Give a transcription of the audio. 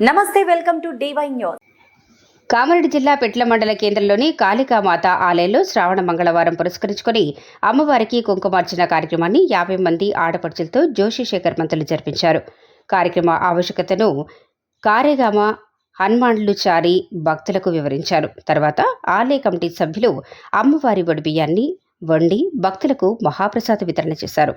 నమస్తే welcome to D Y news. Kamareddy జిల్లా పెట్ల మండల కేంద్రంలోని కాళికామాత ఆలయంలో శ్రావణ మంగళవారం పురస్కరించుకొని అమ్మవారికి కుంకుమార్చన కార్యక్రమాన్ని యాభై మంది ఆడపడుచులతో జోషి శేఖర్ మంత్రులు జరిపించారు. కార్యక్రమ ఆవశ్యకతను కారేగామ హనుమాన్లు చారి భక్తులకు వివరించారు. తర్వాత ఆలయ కమిటీ సభ్యులు అమ్మవారి వడి బియ్యాన్ని వండి భక్తులకు మహాప్రసాద వితరణ చేశారు.